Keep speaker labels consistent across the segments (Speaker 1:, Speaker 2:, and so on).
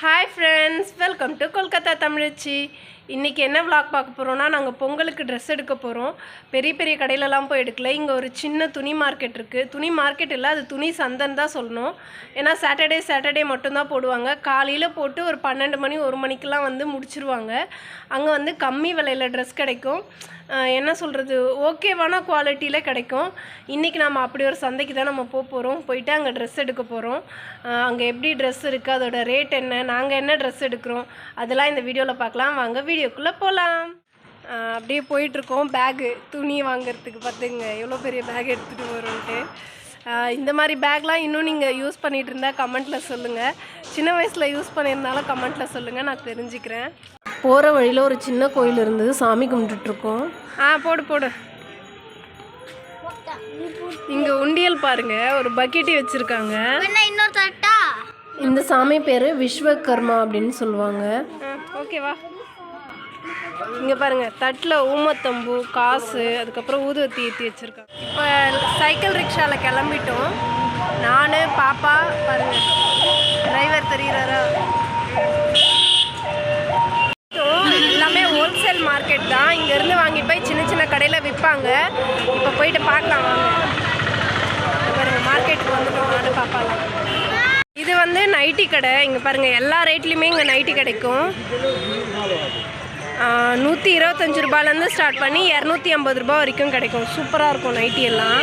Speaker 1: hi friends welcome to Kolkata தமிழச்சி இன்றைக்கி என்ன vlog பார்க்க போகிறோன்னா நாங்கள் பொங்கலுக்கு ட்ரெஸ் எடுக்க போகிறோம் பெரிய பெரிய கடையிலலாம் போய் எடுக்கல. இங்கே ஒரு சின்ன துணி மார்க்கெட் இருக்குது துணி மார்க்கெட் இல்லை அது துணி சந்தைன்னு தான் சொல்லணும். ஏன்னா சாட்டர்டே சாட்டர்டே மட்டும்தான் போடுவாங்க. காலையில் போட்டு ஒரு பன்னெண்டு மணி ஒரு மணிக்கெலாம் வந்து முடிச்சிருவாங்க. அங்கே வந்து கம்மி விலையில் ட்ரெஸ் கிடைக்கும். என்ன சொல்கிறது ஓகேவான குவாலிட்டியில் கிடைக்கும். இன்றைக்கி நம்ம அப்படி ஒரு சந்தைக்கு தான் நம்ம போக போகிறோம் போயிட்டு அங்கே ட்ரெஸ் எடுக்க போகிறோம் அங்கே எப்படி ட்ரெஸ் இருக்குது அதோட ரேட் என்ன? நாங்கள் என்ன ட்ரெஸ் எடுக்கிறோம்? அதெல்லாம் இந்த வீடியோவில் பார்க்கலாம். வாங்க வீடியோ வீடியோக்குள்ளே போகலாம் அப்படியே போயிட்டுருக்கோம். பேகு துணி வாங்குறதுக்கு பார்த்துங்க எவ்வளோ பெரிய பேக் எடுத்துகிட்டு வரோன்ட்டு ஆஹ் இந்த மாதிரி பேக்லாம் இன்னும் நீங்கள் யூஸ் பண்ணிகிட்டு இருந்தால் கமெண்ட்டில் சொல்லுங்கள் சின்ன வயசில் யூஸ் பண்ணியிருந்தாலும் கமெண்ட்டில் சொல்லுங்கள் நான் தெரிஞ்சுக்கிறேன். போகிற வழியில் ஒரு சின்ன கோயில் இருந்தது. சாமி கும்பிட்டுட்ருக்கோம். ஆ போடு போடு. இங்கே உண்டியல் பாருங்க. ஒரு பக்கெட்டி வச்சுருக்காங்க. இந்த சாமி பேர் விஸ்வகர்மா அப்படின்னு சொல்லுவாங்க. ஓகேவா இங்கே பாருங்க தட்டில் ஊமத்தம்பு காசு அதுக்கப்புறம் ஊதுவத்தி ஏற்றி வச்சுருக்காங்க. இப்போ சைக்கிள் ரிக்ஷாவில் கிளம்பிட்டோம். நான் பாப்பா பாருங்க டிரைவர் தெரிகிறாரா எல்லாமே ஹோல்சேல் மார்க்கெட் தான். இங்கேருந்து வாங்கிட்டு போய் சின்ன சின்ன கடையில் விற்பாங்க இப்போ போயிட்டு பார்க்கலாம் வாங்க. மார்க்கெட்டுக்கு வந்துட்டோம் நானும் பாப்பாலாம். இது வந்து நைட்டி கடை. இங்கே பாருங்கள் எல்லா ரேட்லேயுமே இங்கே நைட்டி கிடைக்கும். நூற்றி இருபத்தஞ்சி ரூபாலேருந்து ஸ்டார்ட் பண்ணி இரநூத்தி ஐம்பது ரூபா வரைக்கும் கிடைக்கும். சூப்பராக இருக்கும் நைட்டி எல்லாம்.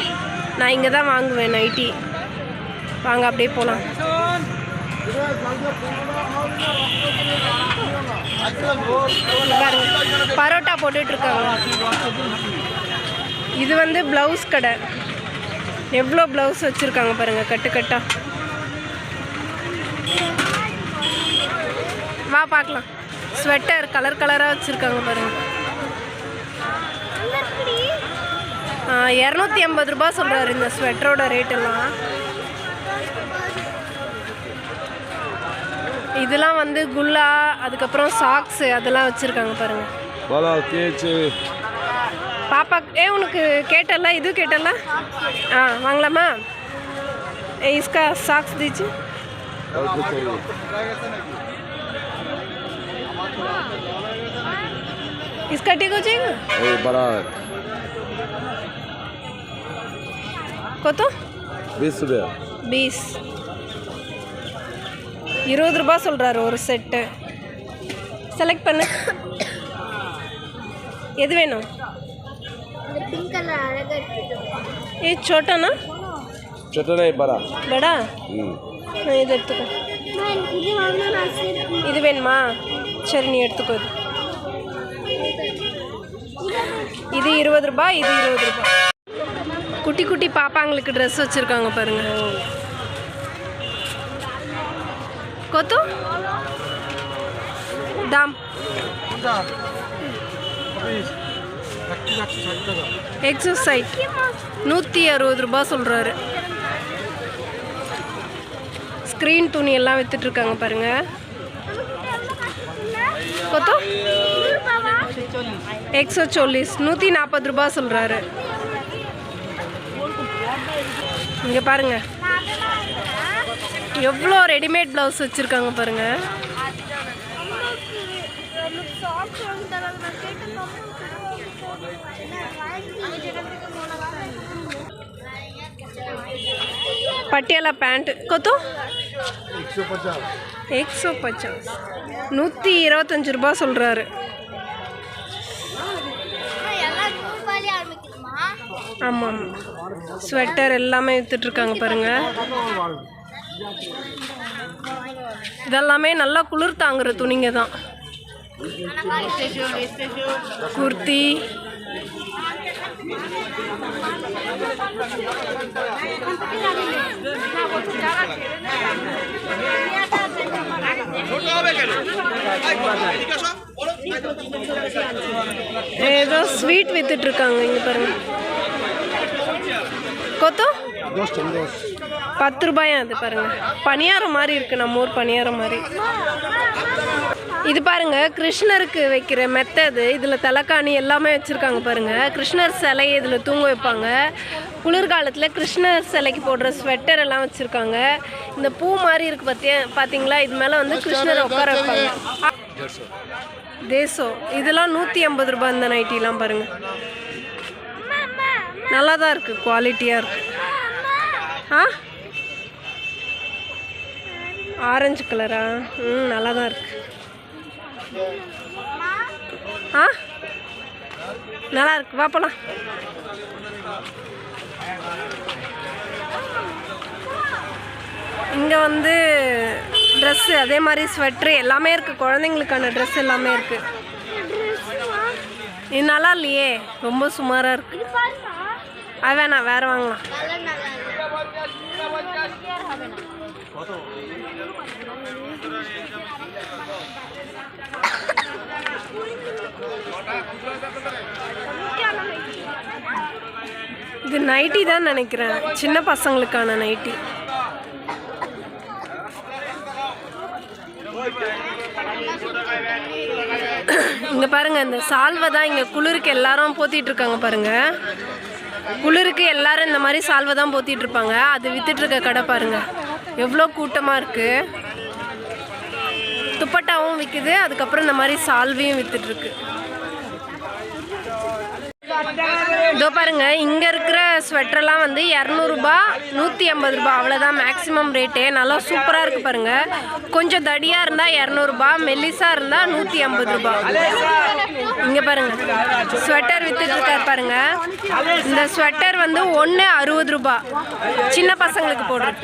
Speaker 1: நான் இங்கே தான் வாங்குவேன் நைட்டி வாங்க அப்படியே போகலாம் பரோட்டா போட்டுட்டு இது வந்து ப்ளவுஸ் கடை. எவ்வளோ ப்ளவுஸ் வச்சுருக்காங்க பாருங்கள் கட்டு வா பார்க்கலாம். ஸ்வெட்டர் கலர் கலராக வச்சுருக்காங்க பாருங்க. இரநூத்தி ஐம்பது ரூபா சொல்கிறாரு இந்த ஸ்வெட்டரோட ரேட்டெல்லாம் இதெல்லாம் வந்து குல்லா அதுக்கப்புறம் சாக்ஸு அதெல்லாம் வச்சுருக்காங்க பாருங்க.
Speaker 2: Voilà, கேச்சு
Speaker 1: பாப்பா ஏ உனக்கு கேட்டல? இது கேட்டல? ஆ வாங்கலாமா? ஏ இஸ்கா சாக்ஸ் इसका ठीक हो जाएगा
Speaker 2: ये बड़ा है
Speaker 1: কত
Speaker 2: बीस रुपया
Speaker 1: பீஸ் இருபது ரூபாய் சொல்கிறாரு ஒரு செட்டு செலக்ட் பண்ணு எது வேணும்
Speaker 3: இந்த பிங்க் கலர் அழகா இருக்கு
Speaker 1: ஏ சோட்டானா
Speaker 2: चटना है बड़ा
Speaker 1: படா
Speaker 2: हम्म
Speaker 1: நான் இது எடுத்துக்கோ
Speaker 3: இது வாங்கினா நான் சரி
Speaker 1: இது வேணுமா சரி நீ எடுத்துக்கோ இது இது இருபது ரூபாய் இது இருபது ரூபாய். குட்டி குட்டி பாப்பாங்களுக்கு ட்ரெஸ் வச்சுருக்காங்க பாருங்க. கொத்து? தாம். எக்ஸசைட் நூற்றி அறுபது ரூபாய் சொல்கிறாரு ஸ்க்ரீன் துணி எல்லாம் வித்துட்ருக்காங்க பாருங்கள் கொத்தோ? எக்ஸோ சோல்லிஸ் நூற்றி நாற்பது ரூபாய் சொல்கிறாரு இங்கே பாருங்க. எவ்வளோ ரெடிமேட் ப்ளவுஸ் வச்சுருக்காங்க பாருங்க.
Speaker 3: சாக்ஸ் வாங்கி தராங்க நான் கேட்டு
Speaker 1: பட்டியாலா பேண்ட் கொத்தோ எக்ஸோ பச்சாஸ் ஆமாம். ஸ்வெட்டர் எல்லாமே விற்றுட்ருக்காங்க பாருங்கள் இதெல்லாமே நல்லா குளிர் தாங்குற துணிங்க தான். குர்த்தி. ஏதோ ஸ்வீட் வித்துட்டு இருக்காங்க இங்க பாருங்க. கொத்தோ? பத்து ரூபாயா அது பாருங்க. பணியாரம் மாதிரி இருக்கு நம்ம ஊர் பணியாரம் மாதிரி. இது பாருங்க கிருஷ்ணருக்கு வைக்கிற மெத்தது இதில் தலைக்காணி எல்லாமே வச்சுருக்காங்க பாருங்க. கிருஷ்ணர் சிலையை இதில் தூங்க வைப்பாங்க. குளிர்காலத்தில் கிருஷ்ணர் சிலைக்கு போடுற ஸ்வெட்டர் எல்லாம் வச்சுருக்காங்க. இந்த பூ மாதிரி இருக்கு பார்த்தியா பார்த்தீங்களா இது மேலே வந்து கிருஷ்ணரை உட்கார வைப்பாங்க. தேசம் இதெல்லாம் நூற்றி ஐம்பது ரூபாய் இந்த நைட்டிலாம் பாருங்க. நல்லா தான் இருக்குது குவாலிட்டியாக இருக்குது ஆ? ஆரஞ்சு கலரா ம் நல்லா தான் இருக்கு. ஆ? நல்லா இருக்கு வா போலாம். இங்கே வந்து ட்ரெஸ்ஸு அதே மாதிரி ஸ்வெட்ரு எல்லாமே இருக்குது குழந்தைங்களுக்கான ட்ரெஸ் எல்லாமே இருக்குது இது நல்லா இல்லையே ரொம்ப சுமாராக
Speaker 3: இருக்குது
Speaker 1: அது வேணாம் வேற வாங்கலாம். இது நைட்டி தான் நினைக்கிறேன். சின்ன பசங்களுக்கான நைட்டி இங்க பாருங்க இந்த சால்வை தான் இங்க குளிருக்கு எல்லாரும் போத்திட்டு இருக்காங்க பாருங்க. குளிருக்கு எல்லாரும் இந்த மாதிரி சால்வை தான் போத்திட்டு இருப்பாங்க. அது வித்துட்டு இருக்க கடை பாருங்க. எவ்வளோ கூட்டமா இருக்கு. துப்பட்டாவும் விற்குது அதுக்கப்புறம் இந்த மாதிரி சால்வையும் வித்துட்டு இருக்கு. இதோ பாருங்கள் இங்கே இருக்கிற ஸ்வெட்டர்லாம் வந்து இரநூறுபா நூற்றி ஐம்பது ரூபா அவ்வளோதான் மேக்ஸிமம் ரேட்டே நல்லா சூப்பராக இருக்கு பாருங்கள் கொஞ்சம் தடியாக இருந்தால் இரநூறுபா மெல்லிஸாக இருந்தால் நூற்றி ஐம்பது ரூபா. இங்கே பாருங்க. ஸ்வெட்டர் வித்துட்டு பாருங்கள் இந்த ஸ்வெட்டர் வந்து ஒன்று அறுபது ரூபா. சின்ன பசங்களுக்கு போடுறது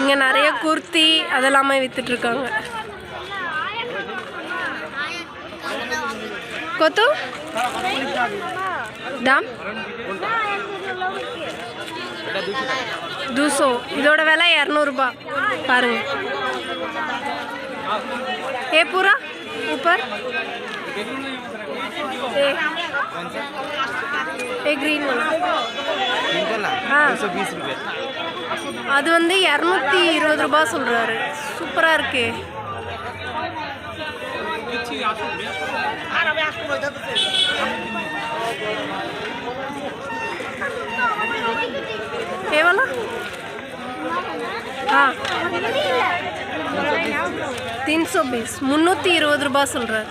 Speaker 1: இங்கே நிறைய குர்த்தி அதெல்லாமே விற்றுட்ருக்காங்க இருக்காங்க கொத்து தாம் தூசோ இதோட விலை இரநூறுபா பாருங்க ஏ பூரா ऊपर ए ए ग्रीन वाला हाँ அது வந்து இரநூத்தி இருபது ரூபாய் சொல்றாரு சூப்பரா இருக்கு ये वाला हाँ तीन सौ बीस मुन्नूती இருபது ரூபாய் சொல்கிறார்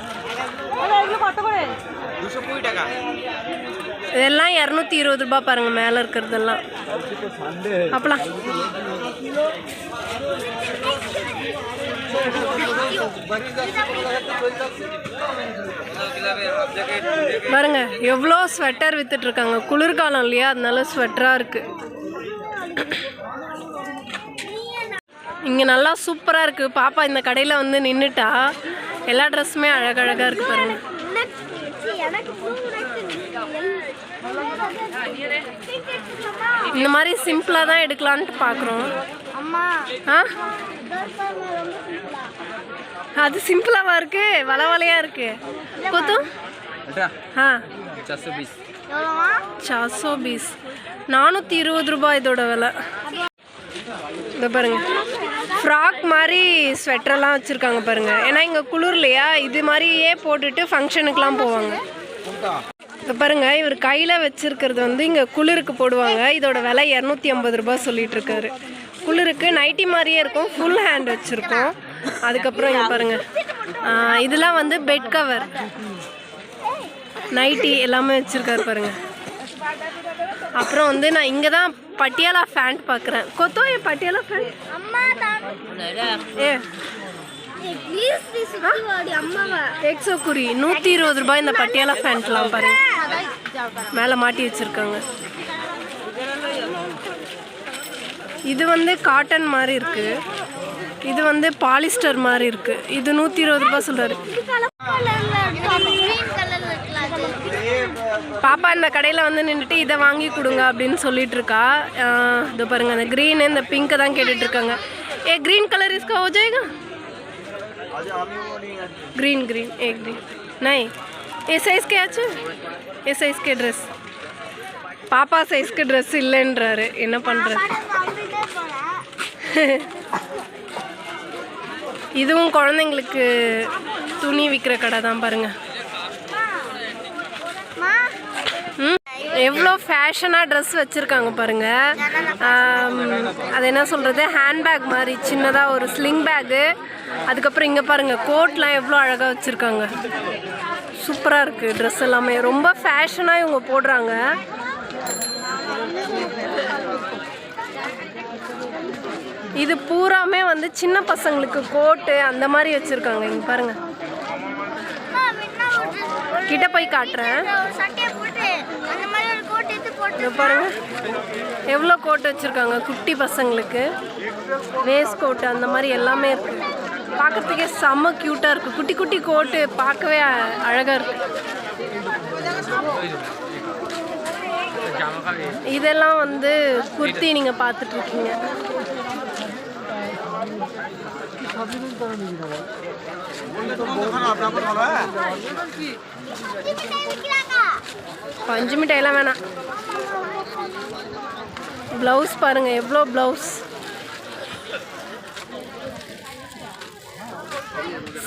Speaker 1: இதெல்லாம் இரநூத்தி இருபது ரூபாய் பாருங்க மேலே இருக்கிறதெல்லாம் அப்பலாம் பாருங்க எவ்வளோ ஸ்வெட்டர் வித்துட்டு இருக்காங்க குளிர்காலம் இல்லையா? அதனால ஸ்வெட்டராக இருக்கு. இங்கே நல்லா சூப்பராக இருக்கு. பாப்பா இந்த கடையில் வந்து நின்றுட்டா எல்லா ட்ரெஸ்ஸுமே அழகழகாக இருக்கு பாருங்க. இந்த மாதிரி சிம்பிளாக தான் எடுக்கலான்ட்டு பார்க்குறோம் ஆ?
Speaker 3: இதோ.
Speaker 1: அது சிம்பிளாவா இருக்கு? வள வலையா இருக்கு? கொத்து? ஆ. சாசோ பீஸ் நானூற்றி இருபது ரூபாய் இதோட விலை. இந்த பாருங்க. ஃப்ராக் மாதிரி ஸ்வெட்டர்லாம் வச்சுருக்காங்க பாருங்க. ஏன்னா இங்கே குளிர் இல்லையா இது மாதிரியே போட்டுட்டு ஃபங்க்ஷனுக்குலாம் போவாங்க. இந்த பாருங்க இவர் கையில் வச்சிருக்கிறது வந்து இங்கே குளிருக்கு போடுவாங்க. இதோட விலை இரநூத்தி ஐம்பது ரூபாய் சொல்லிட்டு இருக்காரு. குளிருக்கு நைட்டி மாதிரியே இருக்கும். ஃபுல் ஹேண்ட் வச்சுருக்கோம். அதுக்கப்புறம் இங்கே பாருங்க. ஆ, இதெல்லாம் வந்து பெட் கவர் நைட்டி எல்லாமே வச்சுருக்காரு பாருங்க. அப்புறம் வந்து நான் இங்கே தான் பட்டியாலா ஃபேண்ட் பார்க்குறேன் கொத்தோ ஏ பட்டியாலா ஃபேண்ட் ஏ.
Speaker 3: ப்ளீஸ் ப்ளீஸ் சுற்றி வாடி அம்மாவா?
Speaker 1: எக்ஸோ குறி நூற்றி இருபது ரூபாய் இந்த பட்டியாலா ஃபேண்ட்லாம் பாருங்க. மேலே மாட்டி வச்சுருக்காங்க. இது வந்து காட்டன் மாதிரி இருக்கு இது வந்து பாலிஸ்டர் மாதிரி இருக்கு இது நூற்றி இருபது ரூபாய் சொல்கிறாரு
Speaker 3: க்ரீன் கலர்ல இருக்கலாம் அது
Speaker 1: பாப்பா இந்த கடையில் வந்து நின்றுட்டு இதை வாங்கி கொடுங்க அப்படின்னு சொல்லிட்டு இருக்கா ஆஹ் இதோ பாருங்க அந்த க்ரீன் இந்த பிங்க்கை தான் கேட்டுட்டு இருக்காங்க ஏ ग्रीन कलर इसका हो जाएगा ग्रीन ग्रीन एक ग्रीन नहीं ये साइज क्या আছে ये साइज के ड्रेस பாப்பா சைஸ்க்கு ட்ரெஸ் இல்லைன்றாரு என்ன பண்ணுறது
Speaker 3: நம்பிட்டே போனேன்
Speaker 1: இதுவும் குழந்தைங்களுக்கு துணி விற்கிற கடை தான் பாருங்க. எவ்வளோ ஃபேஷனாக ட்ரெஸ் வச்சுருக்காங்க பாருங்க. ஆம், அது என்ன சொல்கிறது ஹேண்ட்பேக் மாதிரி சின்னதாக ஒரு ஸ்லிங் பேக்கு அதுக்கப்புறம் இங்கே பாருங்கள் கோட்லாம் எவ்வளோ அழகாக வச்சுருக்காங்க. சூப்பராக இருக்குது ட்ரெஸ் எல்லாமே. ரொம்ப ஃபேஷனாக இவங்க போடுறாங்க. இது பூராமே வந்து சின்ன பசங்களுக்கு கோட்டு அந்த மாதிரி வச்சுருக்காங்க. இங்கே பாருங்கள் கிட்ட போய் காட்டுறேன். பாருங்க. எவ்வளோ கோட் வச்சுருக்காங்க குட்டி பசங்களுக்கு? வேஸ்ட் கோட் அந்த மாதிரி எல்லாமே இருக்கு. பார்க்கறதுக்கே செம்ம க்யூட்டாக இருக்குது குட்டி குட்டி கோட்டு பார்க்கவே அ- அழகா இருக்கு. இதெல்லாம் வந்து குர்த்தி நீங்கள் பார்த்துட்டு இருக்கீங்க. பஞ்சு மிட்டாயெல்லாம் வேணாம். ப்ளவுஸ் பாருங்கள் எவ்வளோ ப்ளவுஸ்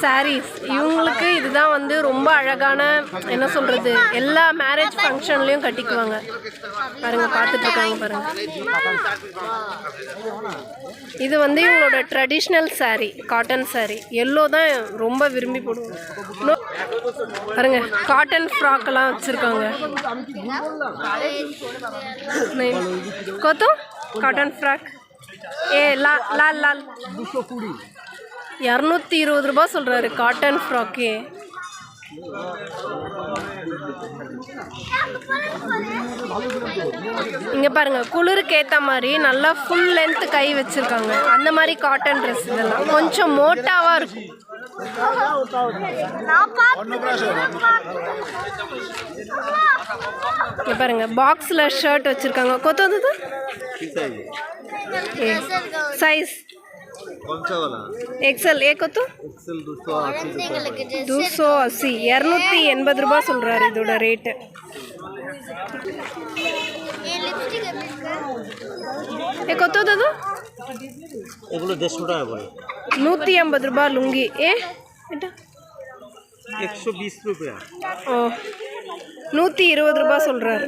Speaker 1: சாரீஸ் இவங்களுக்கு இதுதான் வந்து ரொம்ப அழகான என்ன சொல்கிறது எல்லா மேரேஜ் ஃபங்க்ஷன்லேயும் கட்டிக்குவாங்க. பாருங்கள் பார்த்துட்ருக்காங்க பாருங்கள் இது வந்து இவங்களோட traditional sari cotton sari yellow தான் ரொம்ப விரும்பி போடுவாங்க. பாருங்க காட்டன் ஃப்ராக்கெல்லாம் வச்சுருக்காங்க. கொத்தும் காட்டன் ஃப்ராக் ஏ லா லால் லால். இரநூத்தி இருபது ரூபா சொல்கிறாரு காட்டன் ஃப்ராக்கு இங்கே பாருங்கள் குளிருக்கு ஏற்ற மாதிரி நல்லா ஃபுல் லென்த்து கை வச்சுருக்காங்க. அந்த மாதிரி காட்டன் ட்ரெஸ் இதெல்லாம். கொஞ்சம் மோட்டாவாக இருக்கும். இங்கே பாருங்கள் பாக்ஸில் ஷர்ட் வச்சுருக்காங்க. கொத்து வந்தது சைஸ் எக்ஸல் ஏ கொத்து
Speaker 3: குழந்தைங்களுக்கு dress
Speaker 1: டூ ஸோ அசி இரநூத்தி எண்பது ரூபாய் சொல்கிறாரு இதோட ரேட்டு
Speaker 3: என் லிப்ஸ்டிக் எப்படி இருக்கு
Speaker 1: ஏ கொத்து দাদা
Speaker 4: এগুলো দেড়শো টাকা করে
Speaker 1: நூற்றி ஐம்பது ரூபாய் லுங்கி ஏ এটা
Speaker 4: একশো বিশ রুপিয়া
Speaker 1: ஓ நூற்றி இருபது ரூபா சொல்கிறாரு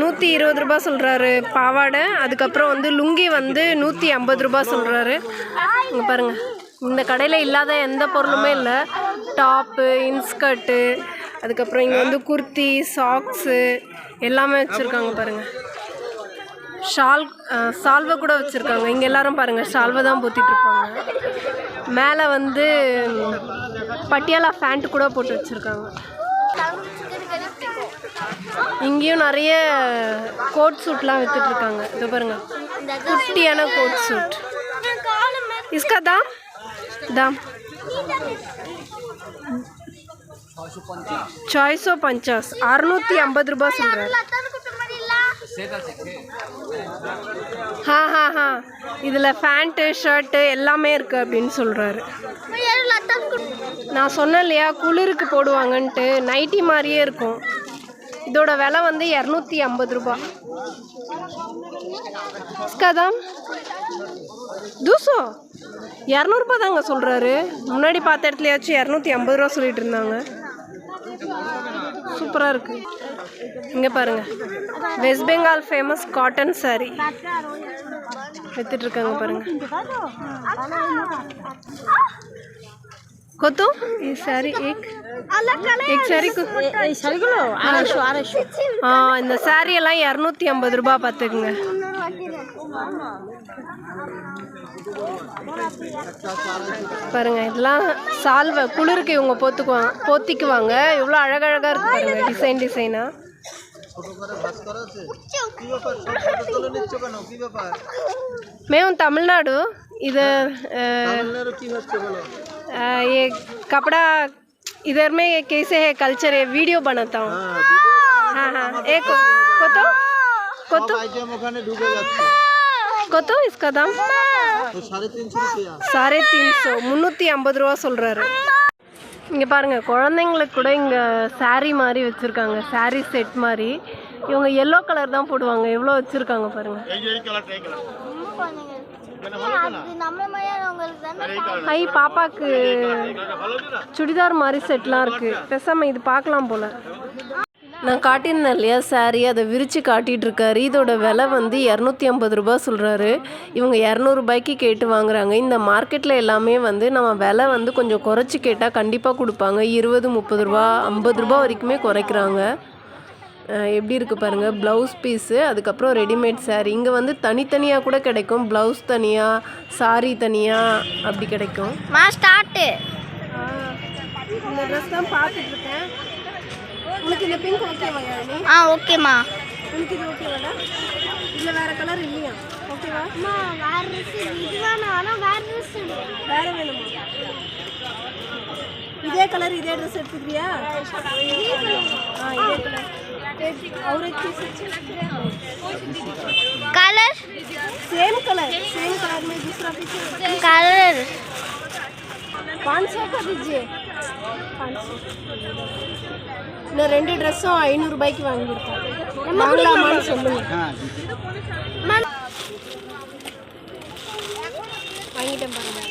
Speaker 1: நூற்றி இருபது ரூபா சொல்கிறாரு பாவாடை அதுக்கப்புறம் வந்து லுங்கி வந்து நூற்றி ஐம்பது ரூபா சொல்கிறாரு இங்கே பாருங்கள் இந்த கடையில் இல்லாத எந்த பொருளுமே இல்லை. டாப்பு இன்ஸ்கர்ட்டு அதுக்கப்புறம் இங்கே வந்து குர்த்தி சாக்ஸு எல்லாமே வச்சுருக்காங்க பாருங்கள் ஷால் சால்வை கூட வச்சுருக்காங்க. இங்கே எல்லாரும் பாருங்கள் ஷால்வை தான் போத்திட்டு இருப்பாங்க. மேலே வந்து பட்டியாலா ஃபேண்ட் கூட போட்டு வச்சுருக்காங்க. இங்கேயும் நிறைய கோட் சூட்லாம் விற்றுட்ருக்காங்க இது பாருங்க. குட்டியான கோட் சூட் இஸ்கா தாம். தாம். சாய்ஸோ பஞ்சாஸ் அறுநூத்தி ஐம்பது ரூபாய் சொல்கிறேன் ஹா ஹா ஹா. இதில் ஃபேண்ட்டு ஷர்ட்டு எல்லாமே இருக்குது அப்படின்னு சொல்கிறாரு நான் சொன்னேன் இல்லையா குளிருக்கு போடுவாங்கன்ட்டு. நைட்டி மாதிரியே இருக்கும். இதோட விலை வந்து இரநூத்தி ஐம்பது ரூபா. கதாம் தூசோ? இரநூறுபா தாங்க சொல்கிறாரு முன்னாடி பார்த்த இடத்துலயாச்சும் இரநூத்தி ஐம்பது ரூபா சொல்லிட்டு இருந்தாங்க. சூப்பராக இருக்கு. இங்கே பாருங்க. West Bengal famous cotton saree. வித்துட்டு இருக்காங்க பாருங்க. কত? এই শাড়ি এক এক শাড়ি এই শাড়িগুলো আড়াইশோ আড়াইশோ। ஆ இந்த சாரி எல்லாம் இரநூத்தி ஐம்பது ரூபா பார்த்துக்குங்க பாருங்க இதெல்லாம் சால்வை குளிருக்கு இவங்க போத்துக்குவாங்க போத்திக்குவாங்க. எவ்வளோ அழகழகாக இருக்கு பாருங்க டிசைன் டிசைனாக மேம் தமிழ்நாடு ఇది ये कपड़ा इधर में ये कैसे है कल्चर है वीडियो बनाता हूँ हाँ हाँ एक कोतो कोतो
Speaker 4: ওখানে ঢুকে যাচ্ছে
Speaker 1: कोतो इसका दाम
Speaker 4: তো সাড়ে তিনশো রুপিয়া
Speaker 1: साढ़े तीन सौ முந்நூற்றி ஐம்பது ரூபா சொல்கிறாரு இங்கே பாருங்கள் குழந்தைங்களுக்கு கூட இங்கே saree மாதிரி வச்சுருக்காங்க saree செட் மாதிரி இவங்க எல்லோ கலர் தான் போடுவாங்க எவ்வளோ வச்சுருக்காங்க பாருங்கள் ஐ பாப்பாக்கு சுடிதார் மாதிரி செட்லாம் இருக்குது பேசாமல் இது பார்க்கலாம் போல். நான் காட்டியிருந்தேன் இல்லையா சாரி அதை விரித்து காட்டிகிட்டு இருக்காரு. இதோட விலை வந்து இரநூத்தி ஐம்பது ரூபா சொல்கிறாரு இவங்க இரநூறுபாய்க்கு கேட்டு வாங்குறாங்க. இந்த மார்க்கெட்டில் எல்லாமே வந்து நம்ம விலை வந்து கொஞ்சம் குறைச்சி கேட்டால் கண்டிப்பாக கொடுப்பாங்க. இருபது முப்பது ரூபா ஐம்பது ரூபா வரைக்குமே குறைக்கிறாங்க. எப்படி இருக்குது பாருங்கள் ப்ளவுஸ் பீஸு அதுக்கப்புறம் ரெடிமேட் saree. இங்கே வந்து தனித்தனியாக கூட கிடைக்கும். ப்ளவுஸ் தனியாக saree தனியாக அப்படி கிடைக்கும்.
Speaker 3: மா ஸ்டார்ட்டு
Speaker 1: இந்த ட்ரெஸ் தான் பார்த்துட்டு இருக்கேன் உனக்கு இந்த பிங்க் ஓகேவா யாழினி
Speaker 3: ஆ ஓகேம்மா
Speaker 1: உனக்கு இது ஓகேவாடா இல்லை வேறு கலர் இல்லையா? ஓகேவா
Speaker 3: அம்மா வேற ட்ரெஸ் இது வேணாம் ஆனால் வேற ட்ரெஸ்
Speaker 1: வேறு வேணுமா? இதே கலர் இதே ட்ரெஸ் எடுத்துக்கிறியா? இதே colour और एक piece
Speaker 3: colour
Speaker 1: same colour same colour में दूसरा पीस
Speaker 3: கலர்
Speaker 1: पाँच सौ का दीजिए पाँच सौ இன்னும் ரெண்டு ட்ரெஸ்ஸும் ஐநூறுரூபாய்க்கு வாங்கியிருக்கோம் வாங்கலாமான்னு சொல்லுங்க வாங்கிட்டேன் பாருங்க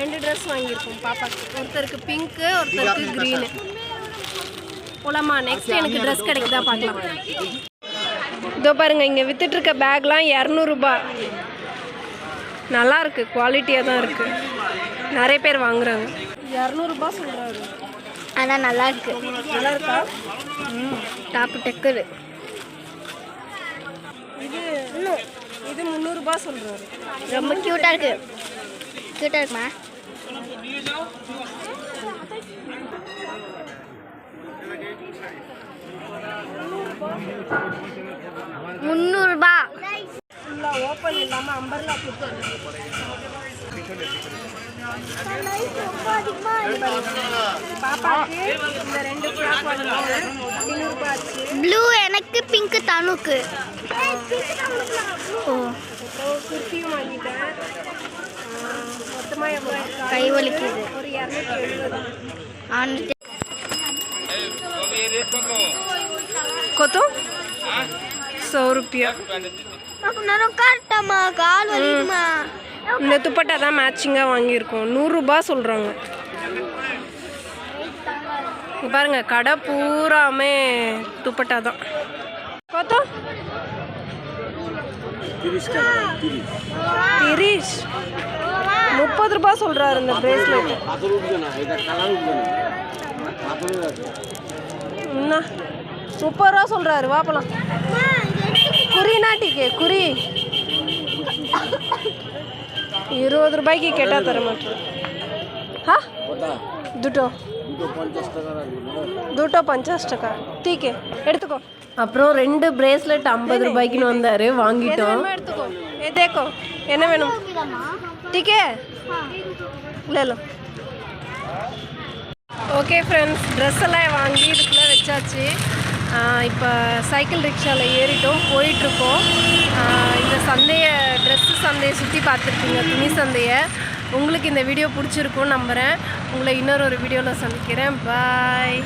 Speaker 1: ரெண்டு ட்ரெஸ் வாங்கியிருக்கோம் பாப்பாக்கு ஒருத்தருக்கு பிங்க்கு ஒருத்தருக்கு க்ரீனு போலாமா? நெக்ஸ்ட் எனக்கு ட்ரெஸ் கிடைக்குதா பார்க்கலாம். இதோ பாருங்க இங்கே வித்துட்டு இருக்க பேக்லாம் இரநூறுபா நல்லா இருக்கு குவாலிட்டியாக தான் இருக்கு. நிறைய பேர் வாங்குறாங்க. இரநூறுபா சொல்கிறாரு
Speaker 3: ஆனால் நல்லா இருக்கு.
Speaker 1: நல்லா இருக்கா?
Speaker 3: டாப்பு டெக்கரு
Speaker 1: இது. இது முந்நூறுபா சொல்கிறாரு
Speaker 3: ரொம்ப க்யூட்டாக இருக்கு. க்யூட்டாக இருக்குமா? முந்நூறுபா.
Speaker 1: ஃபுல்லாக ஓப்பன் இல்லாமல் அம்பர்லா
Speaker 3: ப்ளூ எனக்கு பிங்க் தனுக்கு. ஓ.
Speaker 1: குர்த்தியும் வாங்கிட்டேன் மொத்தமாக எவ்வளோ
Speaker 3: கை வலிக்குது.
Speaker 1: ஒரு இரநூத்தி எழுபது
Speaker 3: কত? सौ रुपया।
Speaker 1: இந்த துப்பட்டா தான் மேட்சிங்காக வாங்கியிருக்கோம். நூறுரூபா சொல்கிறாங்க பாருங்க கடை பூராமே துப்பட்டா தான். பார்த்தா திரிஷ் முப்பது ரூபா சொல்கிறாரு இந்த பிரேஸ்லெட் என்ன முப்பது ரூபா சொல்கிறாரு வாப்பலாம் குறினா டிக்கே குறி இருபது ரூபாய்க்கு கேட்டால் தர மாட்டேன் হ্যাঁ
Speaker 2: ওটা
Speaker 1: দুটো
Speaker 2: দুটো পঞ্চাশ টাকা রাখবে
Speaker 1: দুটো பஞ்சாஸ் டக்கா டீக்கே எடுத்துக்கோ அப்புறம் ரெண்டு பிரேஸ்லெட் ஐம்பது ரூபாய்க்குன்னு வந்தார் வாங்கிட்டோம் எடுத்துக்கோ ஏ தேக்கோ என்ன வேணும் டீக்கே இல்லை இல்லை ஓகே ஃப்ரெண்ட்ஸ் ட்ரெஸ் எல்லாம் வாங்கி இதுக்குள்ளே வச்சாச்சு இப்போ சைக்கிள் ரிக்ஷாவில் ஏறிட்டோம் போயிட்டுருக்கோம். இந்த சந்தையை ட்ரெஸ்ஸு சந்தையை சுற்றி பார்த்துருக்கீங்க துணி சந்தையை. உங்களுக்கு இந்த வீடியோ பிடிச்சிருக்கும்னு நம்புகிறேன் உங்களை இன்னொரு ஒரு வீடியோவில் சந்திக்கிறேன். பாய்